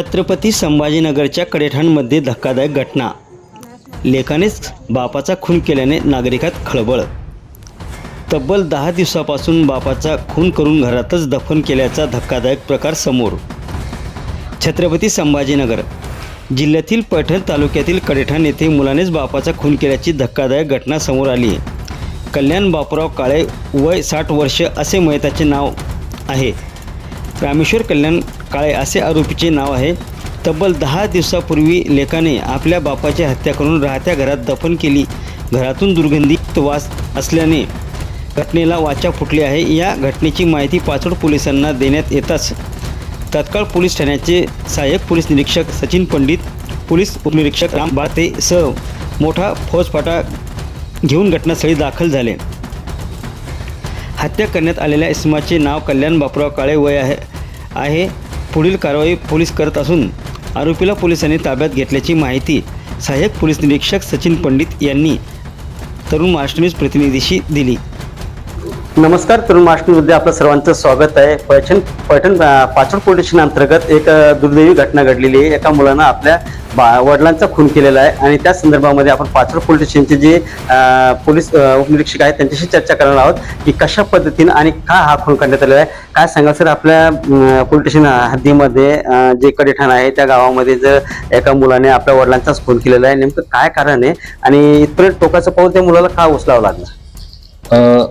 छत्रपती संभाजीनगरच्या कडेठाणमध्ये धक्कादायक घटना. लेखानेच बापाचा खून केल्याने नागरिकात खळबळ. तब्बल दहा दिवसापासून बापाचा खून करून घरातच दफन केल्याचा धक्कादायक प्रकार समोर. छत्रपती संभाजीनगर जिल्ह्यातील पैठण तालुक्यातील कडेठाण येथे मुलानेच बापाचा खून केल्याची धक्कादायक घटना समोर आली कल्याण बापूराव काळे वय साठ वर्ष असे मयताचे नाव आहे. रामेश्वर कल्याण काळे असे आरोपीचे नाव आहे. तब्बल दहा दिवसापूर्वी लेकाने आपल्या बापाची हत्या करून राहत्या घरात दफन केली. घरातून दुर्गंधीत वास असल्याने घटनेला वाचा फुटली आहे. या घटनेची माहिती पाचोड पोलिसांना देण्यात येताच. तत्काळ पोलीस ठाण्याचे सहाय्यक पोलीस निरीक्षक सचिन पंडित पोलीस उपनिरीक्षक राम बाते सह मोठा फौजफाटा घेऊन घटनास्थळी दाखल झाले. हत्या करण्यात आलेल्या इसमाचे नाव कल्याण बापराव काळे वय आहे. आहे. पुढील कारवाई पोलीस करत असून आरोपीला पोलिसांनी ताब्यात घेतल्याची माहिती सहाय्यक पोलीस निरीक्षक सचिन पंडित यांनी तरुण महाराष्ट्र न्यूज प्रतिनिधीशी दिली. नमस्कार तरुण महाराष्ट्रमध्ये आपलं सर्वांचं स्वागत आहे. पैठण पैठण पाचोड पोलीस स्टेशन अंतर्गत एक दुर्दैवी घटना घडलेली आहे. एका मुलानं आपल्या बा वडिलांचा खून केलेला आहे आणि त्या संदर्भामध्ये आपण पाचोड पोलीस स्टेशनचे जे पोलीस उपनिरीक्षक आहेत त्यांच्याशी चर्चा करणार आहोत की कशा पद्धतीनं आणि का हा खून करण्यात आलेला आहे. काय सांगाल सर आपल्या पोलीस स्टेशन हद्दीमध्ये जे कडेठाण आहे त्या गावामध्ये जर एका मुलाने आपल्या वडिलांचाच खून केलेला आहे नेमकं काय कारण आहे आणि इथपर्यंत टोकाचं पाऊल त्या मुलाला का उचलावं लागलं?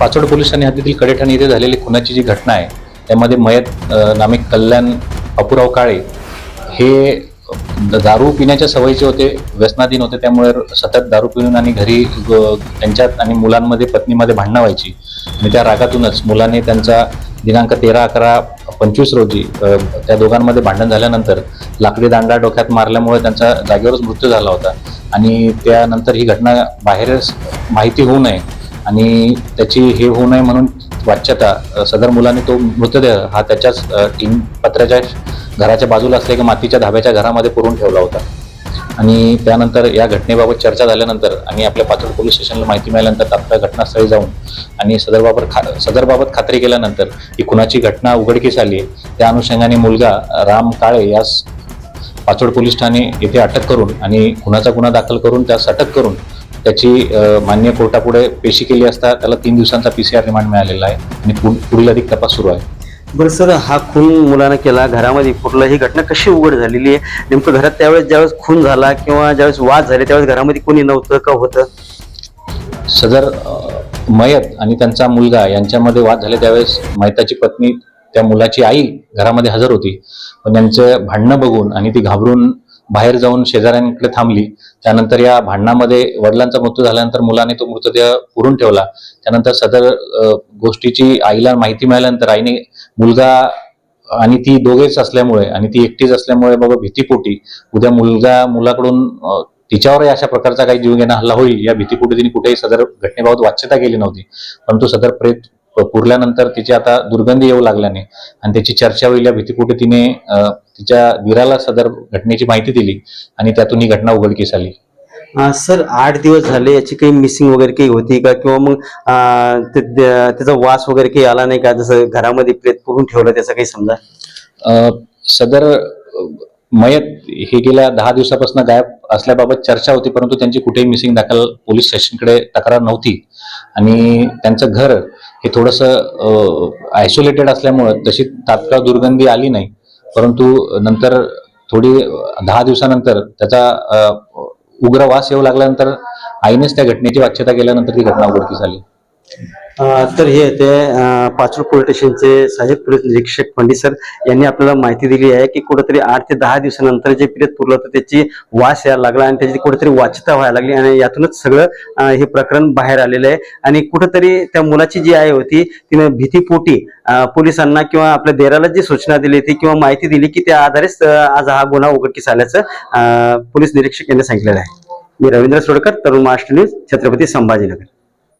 पाचोड पोलिसांनी हद्दीतील कडेठाण येथे झालेली खुनाची जी घटना आहे त्यामध्ये मयत नामिक कल्याण अपुराव काळे हे दारू पिण्याच्या सवयीचे होते व्यसनाधीन होते त्यामुळे सतत दारू पिऊन आणि घरी त्यांच्यात आणि मुलांमध्ये पत्नीमध्ये भांडणं व्हायची. आणि त्या रागातूनच मुलाने त्यांचा दिनांक तेरा अकरा पंचवीस रोजी त्या दोघांमध्ये भांडण झाल्यानंतर लाकडी दांडा डोक्यात मारल्यामुळे त्यांचा जागेवरच मृत्यू झाला होता. आणि त्यानंतर ही घटना बाहेर माहिती होऊ नये आणि त्याची हे होऊ नये म्हणून वाच्यता सदर मुलाने तो मृतदेह हा त्याच्याच टीम पत्र्याच्या घराच्या बाजूला असलेल्या मातीच्या धाब्याच्या घरामध्ये पुरून ठेवला होता. आणि त्यानंतर या घटनेबाबत चर्चा झाल्यानंतर आणि आपल्या पाचोड पोलीस स्टेशनला माहिती मिळाल्यानंतर तात्काळ घटनास्थळी जाऊन आणि सदरबाबत खा सदरबाबत खात्री केल्यानंतर ही खुनाची घटना उघडकीस आली आहे त्या अनुषंगाने मुलगा राम काळे यास पाचोड पोलीस ठाणे येथे अटक करून आणि खुनाचा गुन्हा दाखल करून त्यास अटक करून त्याची मान्य कोर्टापुढे पेशी केली असता त्याला तीन दिवसांचा पीसीआर रिमांड मिळालेला आहे आणि पुढ- पुढील अधिक तपास सुरू आहे. बरं सर हा खून मुलानं केला घरामध्ये फुटला ही घटना कशी उघड झालेली आहे? नेमकं घरात त्यावेळेस ज्यावेळेस खून झाला किंवा ज्यावेळेस वाद झाले त्यावेळेस घरामध्ये कोणी नव्हतं का होतं? सदर मयत आणि त्यांचा मुलगा यांच्यामध्ये वाद झाले त्यावेळेस मयताची पत्नी त्या मुलाची आई घरामध्ये हजर होती. पण त्यांचं भांडणं बघून आणि ती घाबरून बाहेर जाऊन शेजाऱ्यांकडे थांबली. त्यानंतर या भांडणामध्ये वडिलांचा मृत्यू झाल्यानंतर मुलाने तो मृतदेह पुरून ठेवला. त्यानंतर सदर गोष्टीची आईला माहिती मिळाल्यानंतर आईने मुलगा आणि ती दोघेच असल्यामुळे आणि ती एकटीच असल्यामुळे बाबा भीतीपोटी उद्या मुलगा मुलाकडून तिच्यावरही अशा प्रकारचा काही जीवघेणा हल्ला होईल या भीतीपोटी तिने कुठेही सदर घटनेबाबत वाच्यता केली नव्हती. परंतु सदर प्रेत पुरल्यानंतर तिची आता दुर्गंधी येऊ लागल्याने आणि त्याची चर्चा होईल या भीतीपोटी तिने तिच्या दिराला सदर घटनेची माहिती दिली आणि त्यातून ही घटना उघडकीस आली. सर आठ दिवस झाले याची काही मिसिंग वगैरे काही होती का? किंवा मग त्याचा वास वगैरे काही आला नाही का? जसं घरामध्ये प्रेत पुरून ठेवलं त्याचं काही समजा? सदर मयत हे गेल्या दहा दिवसापासून गायब असल्याबाबत चर्चा होती परंतु त्यांची कुठेही मिसिंग दाखल पोलीस स्टेशनकडे तक्रार नव्हती. आणि त्यांचं घर हे थोडंसं आयसोलेटेड असल्यामुळं तशी तात्काळ दुर्गंधी आली नाही. परंतु नंतर थोडी दहा दिवसानंतर त्याचा उग्र वास येऊ लागल्यानंतर आईनेच त्या घटनेची वाच्यता केल्यानंतर ती घटना उघडकीस आली. तर हे ते पाचूर पोलीस स्टेशनचे सहाय्यक पोलीस निरीक्षक पंडित सर. यांनी आपल्याला माहिती दिली आहे की कुठेतरी आठ ते दहा दिवसानंतर जे प्रेत पुरलं होतं त्याची वास यायला लागला आणि त्याची कुठेतरी वाचता व्हायला लागली आणि यातूनच सगळं हे प्रकरण बाहेर आलेलं आहे. आणि कुठेतरी त्या मुलाची जी आई होती तिने भीतीपोटी पोलिसांना किंवा आपल्या देराला जी सूचना दिली होती किंवा माहिती दिली की त्या आधारेच आज हा गुन्हा उघडकीस आल्याचं पोलीस निरीक्षक यांनी सांगितलेलं आहे. मी रवींद्र सोडकर तरुण महाराष्ट्र न्यूज छत्रपती संभाजीनगर.